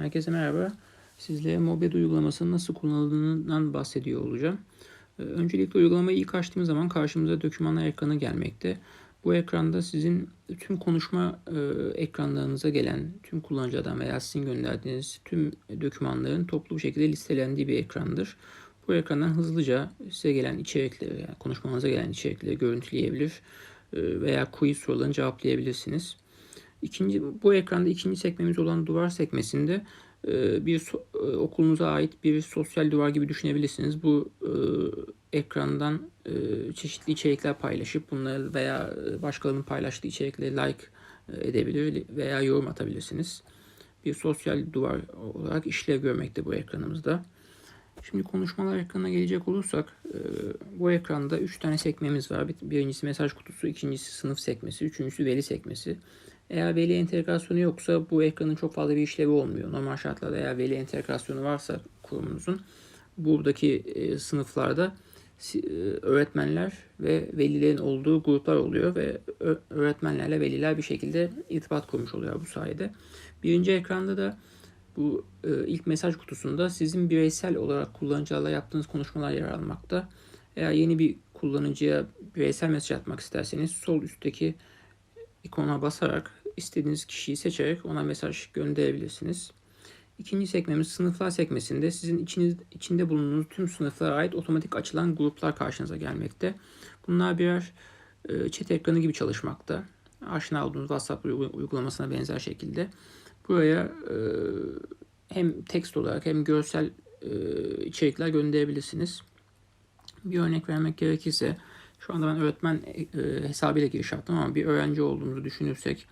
Herkese merhaba. Sizlere Mobed uygulamasının nasıl kullanıldığından bahsediyor olacağım. Ee, Öncelikle uygulamayı ilk açtığımız zaman karşımıza dokümanlar ekranı gelmekte. Bu ekranda sizin tüm konuşma e, ekranlarınıza gelen tüm kullanıcıdan veya sizin gönderdiğiniz tüm dokümanların toplu bir şekilde listelendiği bir ekrandır. Bu ekrandan hızlıca size gelen içerikleri, yani konuşmanıza gelen içerikleri görüntüleyebilir e, veya quiz sorularını cevaplayabilirsiniz. İkinci, bu ekranda ikinci sekmemiz olan duvar sekmesinde e, bir e, okulunuza ait bir sosyal duvar gibi düşünebilirsiniz. Bu e, ekrandan e, çeşitli içerikler paylaşıp bunları veya başkalarının paylaştığı içerikleri like edebilir veya yorum atabilirsiniz. Bir sosyal duvar olarak işlev görmekte bu ekranımızda. Şimdi konuşmalar ekranına gelecek olursak bu ekranda 3 tane sekmemiz var. Bir- Birincisi mesaj kutusu, ikincisi sınıf sekmesi, üçüncüsü veli sekmesi. Eğer veli entegrasyonu yoksa bu ekranın çok fazla bir işlevi olmuyor. Normal şartlarda eğer veli entegrasyonu varsa kurumunuzun buradaki e, sınıflarda e, öğretmenler ve velilerin olduğu gruplar oluyor ve öğretmenlerle veliler bir şekilde irtibat kurmuş oluyor bu sayede. Birinci ekranda da bu e, ilk mesaj kutusunda sizin bireysel olarak kullanıcılarla yaptığınız konuşmalar yer almakta. Eğer yeni bir kullanıcıya bireysel mesaj atmak isterseniz sol üstteki ikona basarak istediğiniz kişiyi seçerek ona mesaj gönderebilirsiniz. İkinci sekmemiz sınıflar sekmesinde sizin içiniz, içinde bulunduğunuz tüm sınıflara ait otomatik açılan gruplar karşınıza gelmekte. Bunlar birer e, chat ekranı gibi çalışmakta. Aşina olduğunuz WhatsApp uygu- uygulamasına benzer şekilde. Buraya e, hem tekst olarak hem görsel e, içerikler gönderebilirsiniz. Bir örnek vermek gerekirse şu anda ben öğretmen e, hesabıyla giriş yaptım ama bir öğrenci olduğumuzu düşünürsek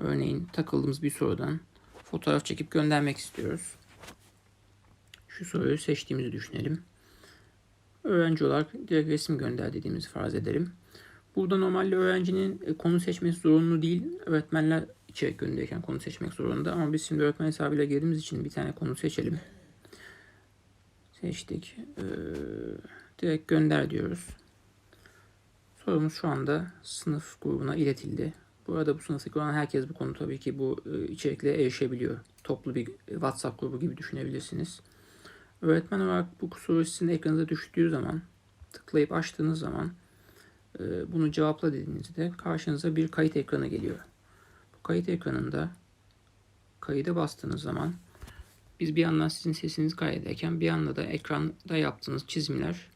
örneğin takıldığımız bir sorudan fotoğraf çekip göndermek istiyoruz. Şu soruyu seçtiğimizi düşünelim. Öğrenci olarak direkt resim gönder dediğimizi farz edelim. Burada normalde öğrencinin e, konu seçmesi zorunlu değil. Öğretmenler içerik gönderirken konu seçmek zorunda. Ama biz şimdi öğretmen hesabıyla girdiğimiz için bir tane konu seçelim. Seçtik. Ee, direkt gönder diyoruz. Sorumuz şu anda sınıf grubuna iletildi. Burada bu sınıftaki olan herkes bu konu tabii ki bu e, içeriklere erişebiliyor. Toplu bir WhatsApp grubu gibi düşünebilirsiniz. Öğretmen olarak bu soru sizin ekranınıza düştüğü zaman tıklayıp açtığınız zaman e, bunu cevapla dediğinizde karşınıza bir kayıt ekranı geliyor. Bu kayıt ekranında kayıda bastığınız zaman biz bir yandan sizin sesinizi kaydederken bir yandan da ekranda yaptığınız çizimler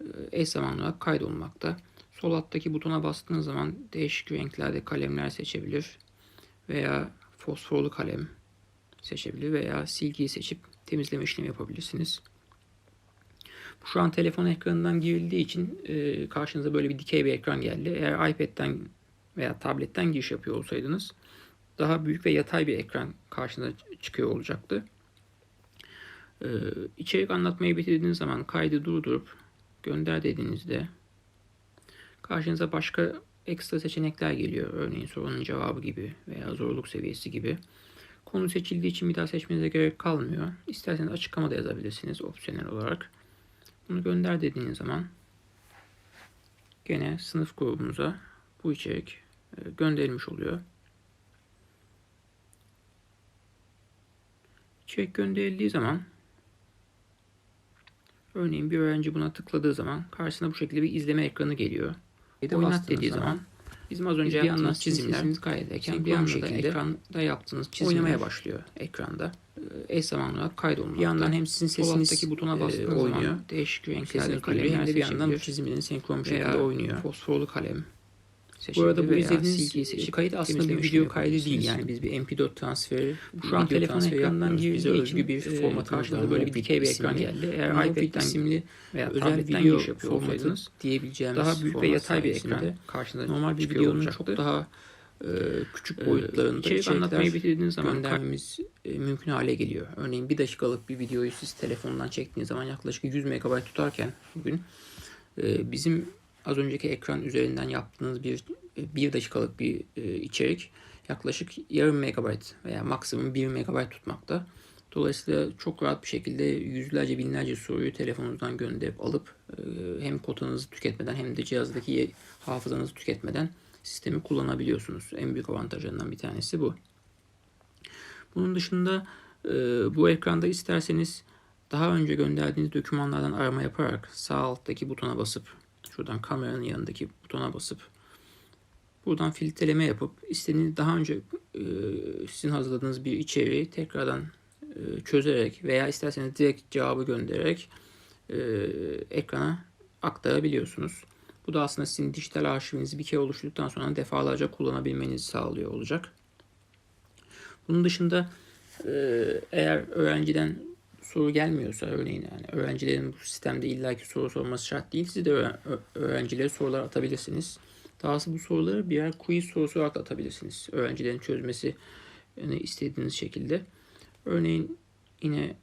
e, eş zamanlı olarak kaydolmakta. Sol alttaki butona bastığınız zaman değişik renklerde kalemler seçebilir veya fosforlu kalem seçebilir veya silgiyi seçip temizleme işlemi yapabilirsiniz. Şu an telefon ekranından girildiği için e, karşınıza böyle bir dikey bir ekran geldi. Eğer iPad'den veya tabletten giriş yapıyor olsaydınız daha büyük ve yatay bir ekran karşınıza çıkıyor olacaktı. E, içerik anlatmayı bitirdiğiniz zaman kaydı durdurup gönder dediğinizde karşınıza başka ekstra seçenekler geliyor. Örneğin sorunun cevabı gibi veya zorluk seviyesi gibi. Konu seçildiği için bir daha seçmenize gerek kalmıyor. İsterseniz açıklama da yazabilirsiniz opsiyonel olarak. Bunu gönder dediğiniz zaman gene sınıf grubumuza bu içerik e, gönderilmiş oluyor. İçerik gönderildiği zaman örneğin bir öğrenci buna tıkladığı zaman karşısına bu şekilde bir izleme ekranı geliyor. Oynat dediği zaman bizim az önce bir yaptığımız çizimler kaydederken bir anda da şekilde ekranda yaptığınız çizimler oynamaya başlıyor ekranda. Ee, Eş zamanlı olarak kaydolmakta. Bir yandan hem sizin sesiniz butona e, bastığınız oynuyor. zaman Değişik renklerde duyuluyor. Hem de bir yandan bu çizimlerin senkron bir şekilde oynuyor. Fosforlu kalem Bu arada bu izlediğiniz silgiyi seçip kayıt aslında bir video kaydı değil. Yani biz bir MP4 transferi Şu an telefon ekranından girdiği özgü bir e, formatımız karşınıza var. böyle bir dikey bir ekran geldi. Eğer iPad'den isimli veya özel video formatı diyebileceğimiz daha büyük ve format yatay bir ekran karşınıza normal bir videonun çok daha e, küçük Ee, boyutlarında içerik içerikler anlatmayı bitirdiğiniz zaman göndermemiz e, mümkün hale geliyor. Örneğin bir dakikalık bir videoyu siz telefondan çektiğiniz zaman yaklaşık 100 MB tutarken bugün e, bizim az önceki ekran üzerinden yaptığınız bir e, bir dakikalık bir e, içerik yaklaşık yarım megabayt veya maksimum 1 megabayt tutmakta. Dolayısıyla çok rahat bir şekilde yüzlerce binlerce soruyu telefonunuzdan gönderip alıp e, hem kotanızı tüketmeden hem de cihazdaki hafızanızı tüketmeden sistemi kullanabiliyorsunuz. En büyük avantajlarından bir tanesi bu. Bunun dışında bu ekranda isterseniz daha önce gönderdiğiniz dokümanlardan arama yaparak sağ alttaki butona basıp şuradan kameranın yanındaki butona basıp buradan filtreleme yapıp istediğiniz daha önce e, sizin hazırladığınız bir içeriği tekrardan e, çözerek veya isterseniz direkt cevabı göndererek e, ekrana aktarabiliyorsunuz. Bu da aslında sizin dijital arşivinizi bir kere oluşturduktan sonra defalarca kullanabilmenizi sağlıyor olacak. Bunun dışında e, eğer öğrenciden soru gelmiyorsa örneğin yani öğrencilerin bu sistemde illaki soru sorması şart değil. Siz de öğrencilere sorular atabilirsiniz. Dahası bu soruları birer quiz sorusu olarak atabilirsiniz. Öğrencilerin çözmesi istediğiniz şekilde. Örneğin yine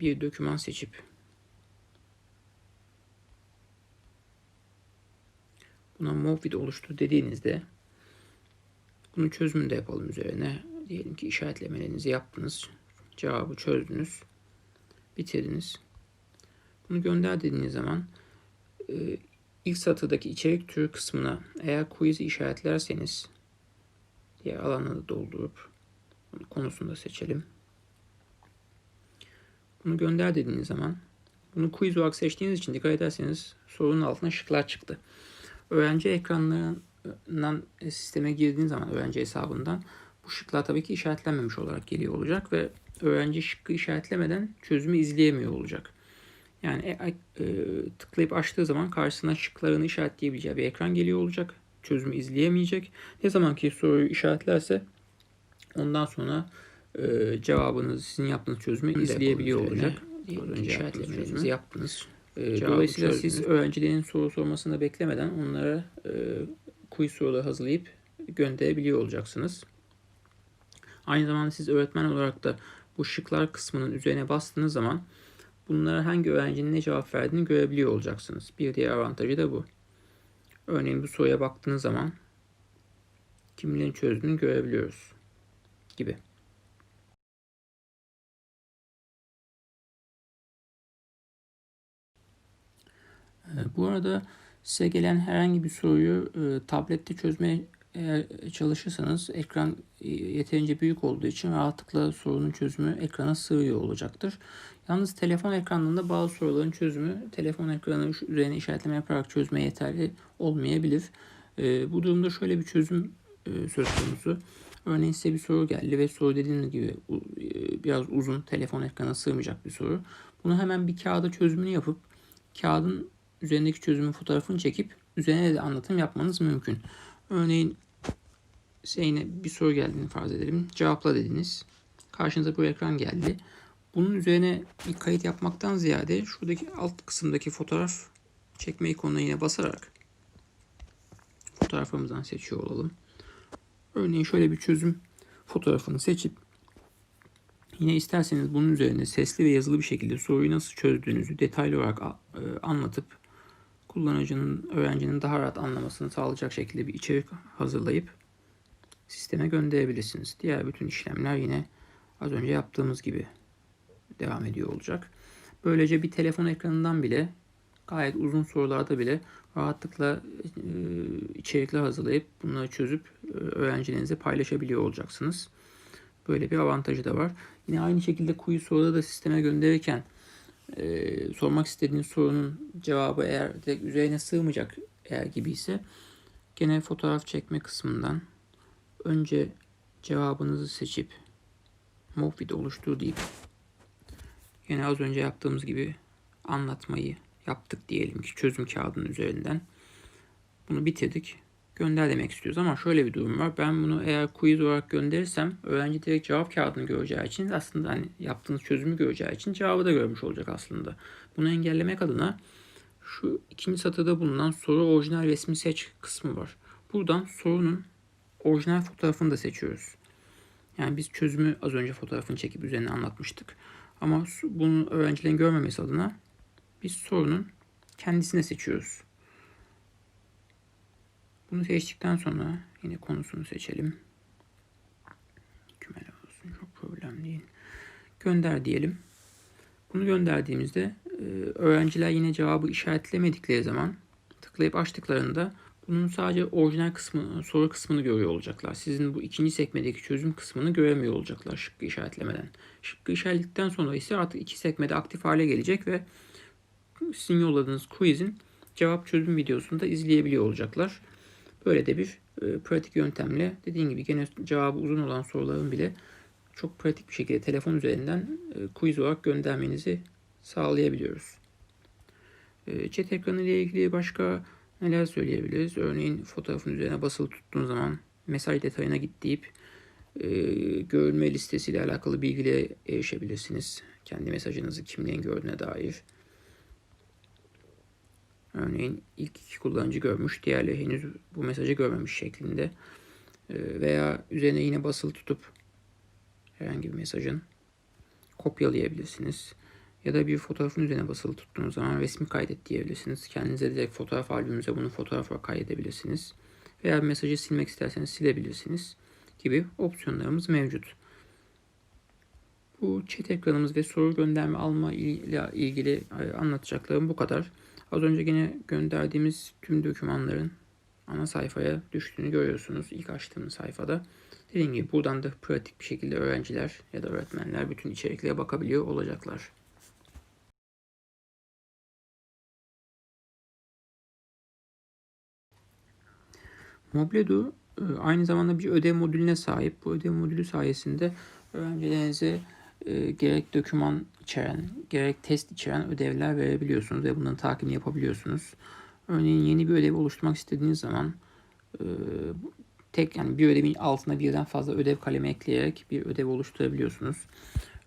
bir doküman seçip buna Movit oluştur dediğinizde bunun çözümünü de yapalım üzerine. Diyelim ki işaretlemelerinizi yaptınız. Cevabı çözdünüz. Bitirdiniz. Bunu gönder dediğiniz zaman e, ilk satırdaki içerik türü kısmına eğer quiz'i işaretlerseniz diğer alanı da doldurup konusunu da seçelim. Bunu gönder dediğiniz zaman bunu quiz olarak seçtiğiniz için dikkat ederseniz sorunun altına şıklar çıktı. Öğrenci ekranlarından e, sisteme girdiğiniz zaman öğrenci hesabından bu şıklar tabii ki işaretlenmemiş olarak geliyor olacak ve öğrenci şıkkı işaretlemeden çözümü izleyemiyor olacak. Yani e, e, tıklayıp açtığı zaman karşısına şıklarını işaretleyebileceği bir ekran geliyor olacak. Çözümü izleyemeyecek. Ne zaman ki soruyu işaretlerse ondan sonra e, cevabınızı sizin yaptığınız çözümü izleyebiliyor olacak. Önce işaretlemelerinizi yaptınız. E, dolayısıyla siz öğrencilerin soru sormasını beklemeden onlara e, quiz soruları hazırlayıp gönderebiliyor olacaksınız. Aynı zamanda siz öğretmen olarak da bu şıklar kısmının üzerine bastığınız zaman bunlara hangi öğrencinin ne cevap verdiğini görebiliyor olacaksınız. Bir diğer avantajı da bu. Örneğin bu soruya baktığınız zaman kimlerin çözdüğünü görebiliyoruz gibi. Ee, Bu arada size gelen herhangi bir soruyu e, tablette çözmeye eğer çalışırsanız ekran e, yeterince büyük olduğu için rahatlıkla sorunun çözümü ekrana sığıyor olacaktır. Yalnız telefon ekranında bazı soruların çözümü telefon ekranı üzerine işaretleme yaparak çözmeye yeterli olmayabilir. E, bu durumda şöyle bir çözüm e, söz konusu. Örneğin size bir soru geldi ve soru dediğim gibi e, biraz uzun telefon ekranına sığmayacak bir soru. Bunu hemen bir kağıda çözümünü yapıp kağıdın üzerindeki çözümün fotoğrafını çekip üzerine de anlatım yapmanız mümkün. Örneğin size yine bir soru geldiğini farz edelim. Cevapla dediniz. Karşınıza bu ekran geldi. Bunun üzerine bir kayıt yapmaktan ziyade şuradaki alt kısımdaki fotoğraf çekme ikonuna yine basarak fotoğrafımızdan seçiyor olalım. Örneğin şöyle bir çözüm fotoğrafını seçip yine isterseniz bunun üzerine sesli ve yazılı bir şekilde soruyu nasıl çözdüğünüzü detaylı olarak e, anlatıp kullanıcının, öğrencinin daha rahat anlamasını sağlayacak şekilde bir içerik hazırlayıp sisteme gönderebilirsiniz. Diğer bütün işlemler yine az önce yaptığımız gibi devam ediyor olacak. Böylece bir telefon ekranından bile gayet uzun sorularda bile rahatlıkla e, içerikler hazırlayıp bunları çözüp e, öğrencilerinize paylaşabiliyor olacaksınız. Böyle bir avantajı da var. Yine aynı şekilde quiz soruları da sisteme gönderirken e, sormak istediğiniz sorunun cevabı eğer direkt üzerine sığmayacak eğer gibi ise gene fotoğraf çekme kısmından önce cevabınızı seçip Movit oluştur deyip yine az önce yaptığımız gibi anlatmayı yaptık diyelim ki çözüm kağıdının üzerinden. Bunu bitirdik. Gönder demek istiyoruz ama şöyle bir durum var. Ben bunu eğer quiz olarak gönderirsem öğrenci direkt cevap kağıdını göreceği için aslında hani yaptığınız çözümü göreceği için cevabı da görmüş olacak aslında. Bunu engellemek adına şu ikinci satırda bulunan soru orijinal resmi seç kısmı var. Buradan sorunun orijinal fotoğrafını da seçiyoruz. Yani biz çözümü az önce fotoğrafını çekip üzerine anlatmıştık. Ama bunu öğrencilerin görmemesi adına biz sorunun kendisine seçiyoruz. Bunu seçtikten sonra yine konusunu seçelim. Kümeli olsun çok problem değil. Gönder diyelim. Bunu gönderdiğimizde e, öğrenciler yine cevabı işaretlemedikleri zaman tıklayıp açtıklarında Bunun sadece orijinal kısmı, soru kısmını görüyor olacaklar. Sizin bu ikinci sekmedeki çözüm kısmını göremiyor olacaklar şıkkı işaretlemeden. Şıkkı işaretledikten sonra ise artık iki sekmede aktif hale gelecek ve sizin yolladığınız quizin cevap çözüm videosunu da izleyebiliyor olacaklar. Böyle de bir e, pratik yöntemle dediğim gibi gene cevabı uzun olan soruların bile çok pratik bir şekilde telefon üzerinden e, quiz olarak göndermenizi sağlayabiliyoruz. E, chat ekranı ile ilgili başka neler söyleyebiliriz? Örneğin fotoğrafın üzerine basılı tuttuğun zaman mesaj detayına git deyip e, görülme listesiyle alakalı bilgiye erişebilirsiniz. Kendi mesajınızı kimlerin gördüğüne dair. Örneğin ilk iki kullanıcı görmüş, diğerleri henüz bu mesajı görmemiş şeklinde. E, veya üzerine yine basılı tutup herhangi bir mesajın kopyalayabilirsiniz. Ya da bir fotoğrafın üzerine basılı tuttuğunuz zaman resmi kaydet diyebilirsiniz. Kendinize direkt fotoğraf albümünüze bunu fotoğrafa kaydedebilirsiniz. Veya mesajı silmek isterseniz silebilirsiniz gibi opsiyonlarımız mevcut. Bu chat ekranımız ve soru gönderme alma ile ilgili e, anlatacaklarım bu kadar. Az önce yine gönderdiğimiz tüm dokümanların ana sayfaya düştüğünü görüyorsunuz ilk açtığımız sayfada. Dediğim gibi buradan da pratik bir şekilde öğrenciler ya da öğretmenler bütün içeriklere bakabiliyor olacaklar. Mobledo e, aynı zamanda bir ödev modülüne sahip. Bu ödev modülü sayesinde öğrencilerinize e, gerek doküman içeren, gerek test içeren ödevler verebiliyorsunuz ve bunların takibini yapabiliyorsunuz. Örneğin yeni bir ödev oluşturmak istediğiniz zaman e, tek yani bir ödevin altına birden fazla ödev kalemi ekleyerek bir ödev oluşturabiliyorsunuz.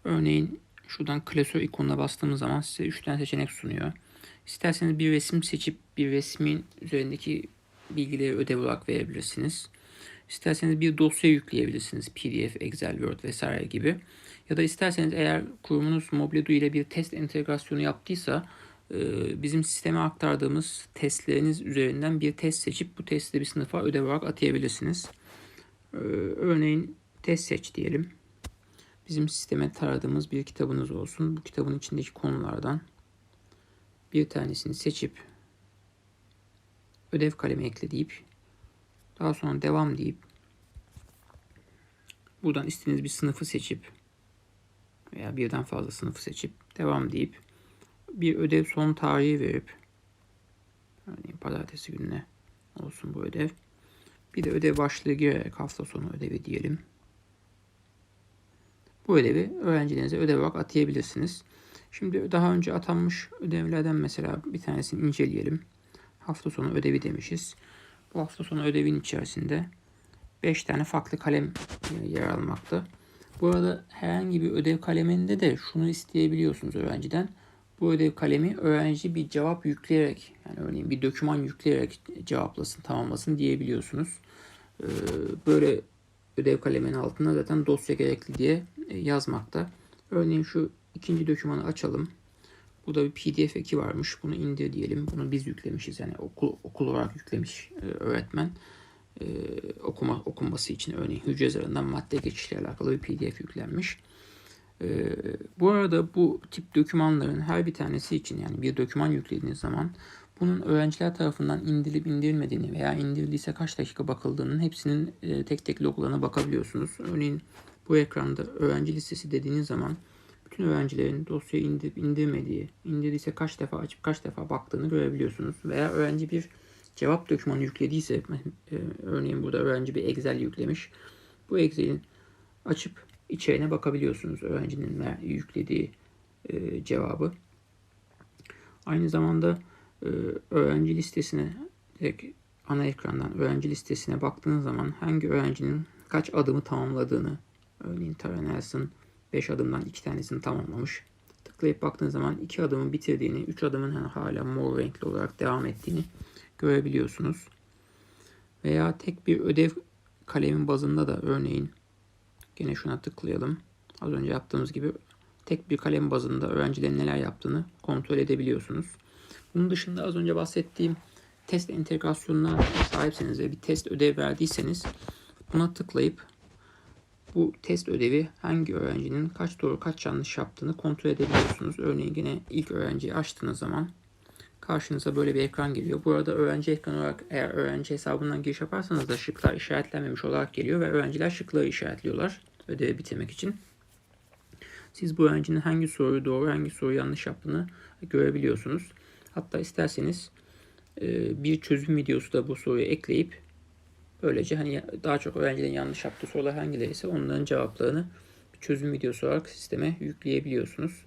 Örneğin şuradan klasör ikonuna bastığımız zaman size 3 tane seçenek sunuyor. İsterseniz bir resim seçip bir resmin üzerindeki bilgileri ödev olarak verebilirsiniz. İsterseniz bir dosya yükleyebilirsiniz. PDF, Excel, Word vesaire gibi. Ya da isterseniz eğer kurumunuz Mobledo ile bir test entegrasyonu yaptıysa e, bizim sisteme aktardığımız testleriniz üzerinden bir test seçip bu testi bir sınıfa ödev olarak atayabilirsiniz. E, örneğin test seç diyelim. Bizim sisteme taradığımız bir kitabınız olsun. Bu kitabın içindeki konulardan bir tanesini seçip ödev kalemi ekle deyip daha sonra devam deyip buradan istediğiniz bir sınıfı seçip veya birden fazla sınıfı seçip devam deyip bir ödev son tarihi verip örneğin pazartesi gününe olsun bu ödev. Bir de ödev başlığı girerek hafta sonu ödevi diyelim. Bu ödevi öğrencilerinize ödev olarak atayabilirsiniz. Şimdi daha önce atanmış ödevlerden mesela bir tanesini inceleyelim. Hafta sonu ödevi demişiz. Bu hafta sonu ödevin içerisinde 5 tane farklı kalem e, yer almakta. Bu arada herhangi bir ödev kaleminde de şunu isteyebiliyorsunuz öğrenciden. Bu ödev kalemi öğrenci bir cevap yükleyerek yani örneğin bir doküman yükleyerek cevaplasın, tamamlasın diyebiliyorsunuz. Ee, böyle ödev kaleminin altında zaten dosya gerekli diye e, yazmakta. Örneğin şu ikinci dokümanı açalım. Burada bir pdf eki varmış. Bunu indir diyelim. Bunu biz yüklemişiz. Yani okul, okul olarak yüklemiş e, öğretmen. E, okuma okunması için örneğin hücre yazarından madde geçişle alakalı bir pdf yüklenmiş. E, bu arada bu tip dokümanların her bir tanesi için yani bir doküman yüklediğiniz zaman bunun öğrenciler tarafından indirilip indirilmediğini veya indirildiyse kaç dakika bakıldığının hepsinin e, tek tek loglarına bakabiliyorsunuz. Örneğin bu ekranda öğrenci listesi dediğiniz zaman bütün öğrencilerin dosyayı indirip indirmediği, indirdiyse kaç defa açıp kaç defa baktığını görebiliyorsunuz. Veya öğrenci bir cevap dokümanı yüklediyse, e, örneğin burada öğrenci bir Excel yüklemiş. Bu Excel'in açıp içeriğine bakabiliyorsunuz öğrencinin yüklediği e, cevabı. Aynı zamanda e, öğrenci listesine direkt ana ekrandan öğrenci listesine baktığınız zaman hangi öğrencinin kaç adımı tamamladığını örneğin Tara Nelson 5 adımdan 2 tanesini tamamlamış. Tıklayıp baktığınız zaman 2 adımın bitirdiğini, 3 adımın hala mor renkli olarak devam ettiğini görebiliyorsunuz. Veya tek bir ödev kalemin bazında da örneğin gene şuna tıklayalım. Az önce yaptığımız gibi tek bir kalem bazında öğrencilerin neler yaptığını kontrol edebiliyorsunuz. Bunun dışında az önce bahsettiğim test entegrasyonuna sahipseniz ve bir test ödev verdiyseniz buna tıklayıp bu test ödevi hangi öğrencinin kaç doğru kaç yanlış yaptığını kontrol edebiliyorsunuz. Örneğin yine ilk öğrenciyi açtığınız zaman karşınıza böyle bir ekran geliyor. Bu arada öğrenci ekranı olarak eğer öğrenci hesabından giriş yaparsanız da şıklar işaretlenmemiş olarak geliyor ve öğrenciler şıkları işaretliyorlar ödevi bitirmek için. Siz bu öğrencinin hangi soruyu doğru hangi soruyu yanlış yaptığını görebiliyorsunuz. Hatta isterseniz bir çözüm videosu da bu soruyu ekleyip böylece hani daha çok öğrencilerin yanlış yaptığı sorular hangileri ise onların cevaplarını bir çözüm videosu olarak sisteme yükleyebiliyorsunuz.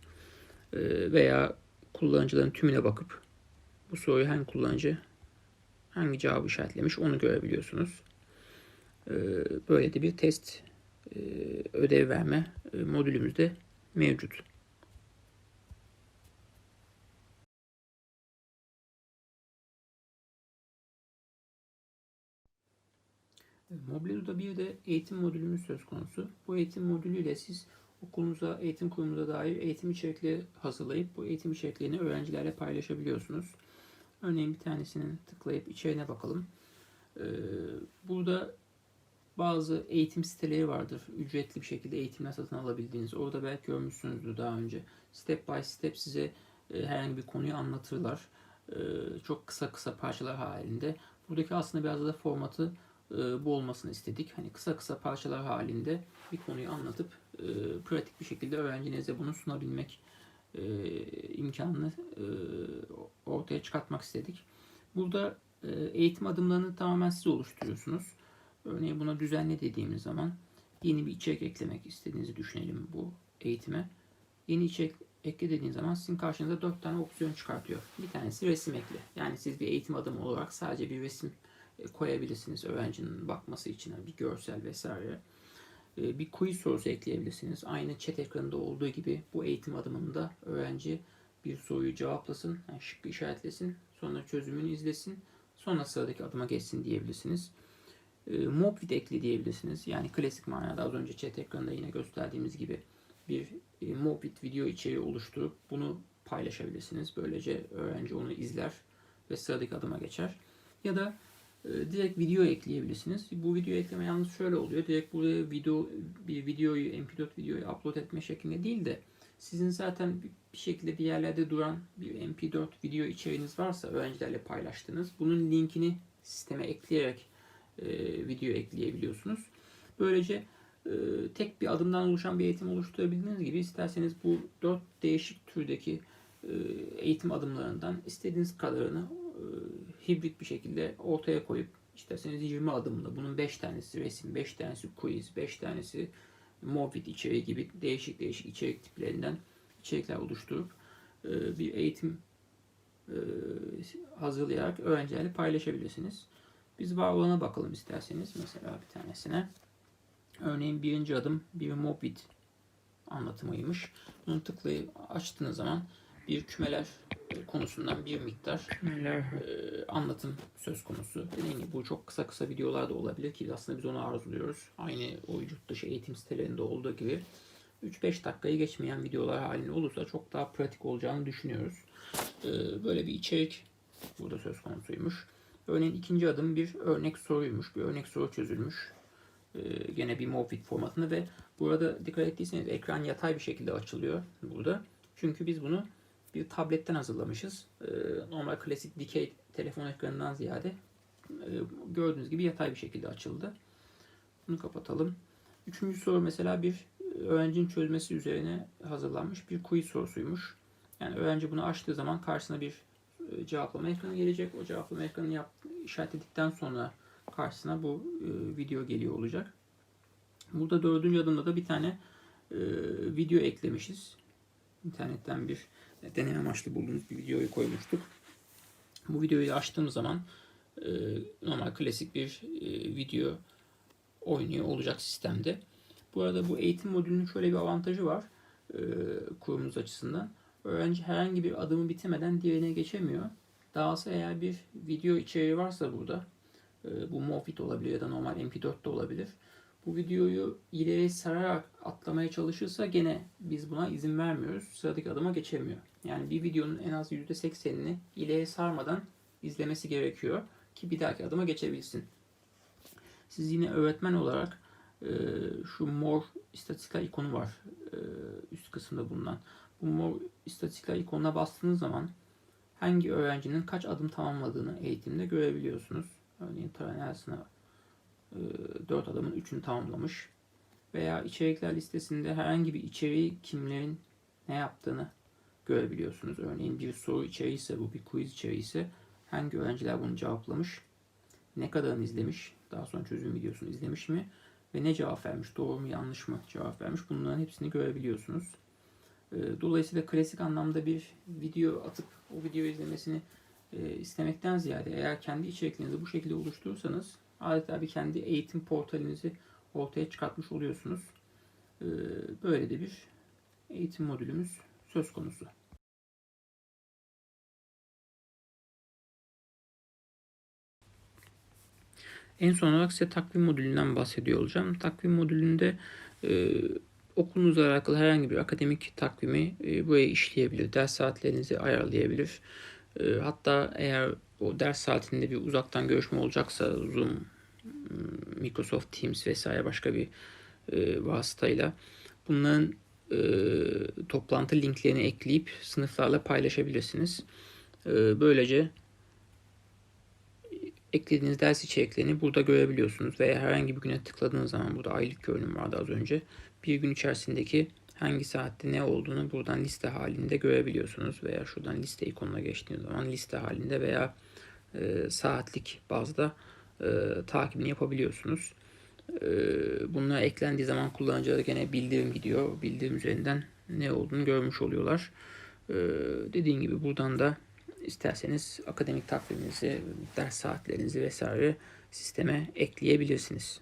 E, Veya kullanıcıların tümüne bakıp bu soruyu hangi kullanıcı hangi cevabı işaretlemiş onu görebiliyorsunuz. E, Böyle de bir test e, ödev verme e, modülümüz de mevcut. Mobiledo'da bir de eğitim modülümüz söz konusu. Bu eğitim modülüyle siz okulunuza, eğitim kurumunuza dair eğitim içerikleri hazırlayıp bu eğitim içeriklerini öğrencilerle paylaşabiliyorsunuz. Örneğin bir tanesini tıklayıp içeriğine bakalım. Ee, burada bazı eğitim siteleri vardır. Ücretli bir şekilde eğitimler satın alabildiğiniz. Orada belki görmüşsünüzdür daha önce. Step by step size e, herhangi bir konuyu anlatırlar. E, çok kısa kısa parçalar halinde. Buradaki aslında biraz da formatı bu olmasını istedik. Hani kısa kısa parçalar halinde bir konuyu anlatıp e, pratik bir şekilde öğrencinize bunu sunabilmek e, imkanını e, ortaya çıkartmak istedik. Burada e, eğitim adımlarını tamamen siz oluşturuyorsunuz. Örneğin buna düzenle dediğimiz zaman yeni bir içerik eklemek istediğinizi düşünelim bu eğitime. Yeni içerik ekle dediğiniz zaman sizin karşınıza dört tane opsiyon çıkartıyor. Bir tanesi resim ekle. Yani siz bir eğitim adımı olarak sadece bir resim e, koyabilirsiniz öğrencinin bakması için bir görsel vesaire. E, Bir quiz sorusu ekleyebilirsiniz. Aynı chat ekranında olduğu gibi bu eğitim adımında öğrenci bir soruyu cevaplasın, yani şıkkı işaretlesin, sonra çözümünü izlesin, sonra sıradaki adıma geçsin diyebilirsiniz. E, Mobvid ekle diyebilirsiniz. Yani klasik manada az önce chat ekranında yine gösterdiğimiz gibi bir e, Mobvid video içeriği oluşturup bunu paylaşabilirsiniz. Böylece öğrenci onu izler ve sıradaki adıma geçer. Ya da e, direkt video ekleyebilirsiniz. Bu video ekleme yalnız şöyle oluyor. Direkt buraya video bir videoyu MP4 videoyu upload etme şeklinde değil de sizin zaten bir- şekilde bir yerlerde duran bir MP4 video içeriğiniz varsa öğrencilerle paylaştığınız bunun linkini sisteme ekleyerek e, video ekleyebiliyorsunuz. Böylece e, tek bir adımdan oluşan bir eğitim oluşturabildiğiniz gibi isterseniz bu dört değişik türdeki e, eğitim adımlarından istediğiniz kadarını e, hibrit bir şekilde ortaya koyup isterseniz 20 adımda bunun 5 tanesi resim, 5 tanesi quiz, 5 tanesi Movid içeriği gibi değişik değişik içerik tiplerinden içerikler oluşturup e, bir eğitim e, hazırlayarak öğrencilerle paylaşabilirsiniz. Biz var olana bakalım isterseniz. Mesela bir tanesine. Örneğin birinci adım bir Movid anlatımıymış. Bunu tıklayıp açtığınız zaman bir kümeler konusundan bir miktar e, anlatım söz konusu. Dediğim gibi bu çok kısa kısa videolar da olabilir ki aslında biz onu arzuluyoruz. Aynı o yurt dışı eğitim sitelerinde olduğu gibi 3-5 dakikayı geçmeyen videolar halinde olursa çok daha pratik olacağını düşünüyoruz. E, Böyle bir içerik burada söz konusuymuş. Örneğin ikinci adım bir örnek soruymuş. Bir örnek soru çözülmüş. E, Gene bir Mofit formatında ve burada dikkat ettiyseniz ekran yatay bir şekilde açılıyor burada. Çünkü biz bunu bir tabletten hazırlamışız. Ee, normal klasik dikey telefon ekranından ziyade e, gördüğünüz gibi yatay bir şekilde açıldı. Bunu kapatalım. Üçüncü soru mesela bir öğrencinin çözmesi üzerine hazırlanmış bir quiz sorusuymuş. Yani öğrenci bunu açtığı zaman karşısına bir e, cevaplama ekranı gelecek. O cevaplama ekranını yap, işaretledikten sonra karşısına bu e, video geliyor olacak. Burada dördüncü adımda da bir tane video eklemişiz. İnternetten bir deneme amaçlı bulduğumuz bir videoyu koymuştuk. Bu videoyu açtığım zaman e, normal klasik bir e, video oynuyor olacak sistemde. Bu arada bu eğitim modülünün şöyle bir avantajı var e, kurumumuz açısından. Öğrenci herhangi bir adımı bitirmeden diğerine geçemiyor. Dahası eğer bir video içeriği varsa burada, bu Mofit olabilir ya da normal MP4 de olabilir. Bu videoyu ileri sararak atlamaya çalışırsa gene biz buna izin vermiyoruz. Sıradaki adıma geçemiyor. Yani bir videonun en az %80'ini ileri sarmadan izlemesi gerekiyor ki bir dahaki adıma geçebilsin. Siz yine öğretmen olarak e, şu mor istatistikler ikonu var e, üst kısımda bulunan. Bu mor istatistikler ikonuna bastığınız zaman hangi öğrencinin kaç adım tamamladığını eğitimde görebiliyorsunuz. Örneğin sınavı 4 adamın 3'ünü tamamlamış. Veya içerikler listesinde herhangi bir içeriği kimlerin ne yaptığını görebiliyorsunuz. Örneğin bir soru içeriği ise bu bir quiz içeriği ise hangi öğrenciler bunu cevaplamış, ne kadarını izlemiş, daha sonra çözüm videosunu izlemiş mi ve ne cevap vermiş, doğru mu yanlış mı cevap vermiş bunların hepsini görebiliyorsunuz. Ee, Dolayısıyla klasik anlamda bir video atıp o videoyu izlemesini e, istemekten ziyade eğer kendi içeriklerinizi bu şekilde oluşturursanız adeta bir kendi eğitim portalinizi ortaya çıkartmış oluyorsunuz. Ee, Böyle de bir eğitim modülümüz söz konusu. En son olarak size takvim modülünden bahsediyor olacağım. Takvim modülünde e, okulunuzla alakalı herhangi bir akademik takvimi e, buraya işleyebilir. Ders saatlerinizi ayarlayabilir. E, hatta eğer o ders saatinde bir uzaktan görüşme olacaksa Zoom, Microsoft Teams vesaire başka bir e, vasıtayla bunların e, toplantı linklerini ekleyip sınıflarla paylaşabilirsiniz. E, böylece eklediğiniz ders içeriklerini burada görebiliyorsunuz veya herhangi bir güne tıkladığınız zaman burada aylık görünüm vardı az önce. Bir gün içerisindeki hangi saatte ne olduğunu buradan liste halinde görebiliyorsunuz veya şuradan liste ikonuna geçtiğiniz zaman liste halinde veya e, saatlik bazda e, takibini yapabiliyorsunuz. E, bunlar eklendiği zaman kullanıcılara gene bildirim gidiyor. Bildirim üzerinden ne olduğunu görmüş oluyorlar. E, dediğim gibi buradan da isterseniz akademik takviminizi, ders saatlerinizi vesaire sisteme ekleyebilirsiniz.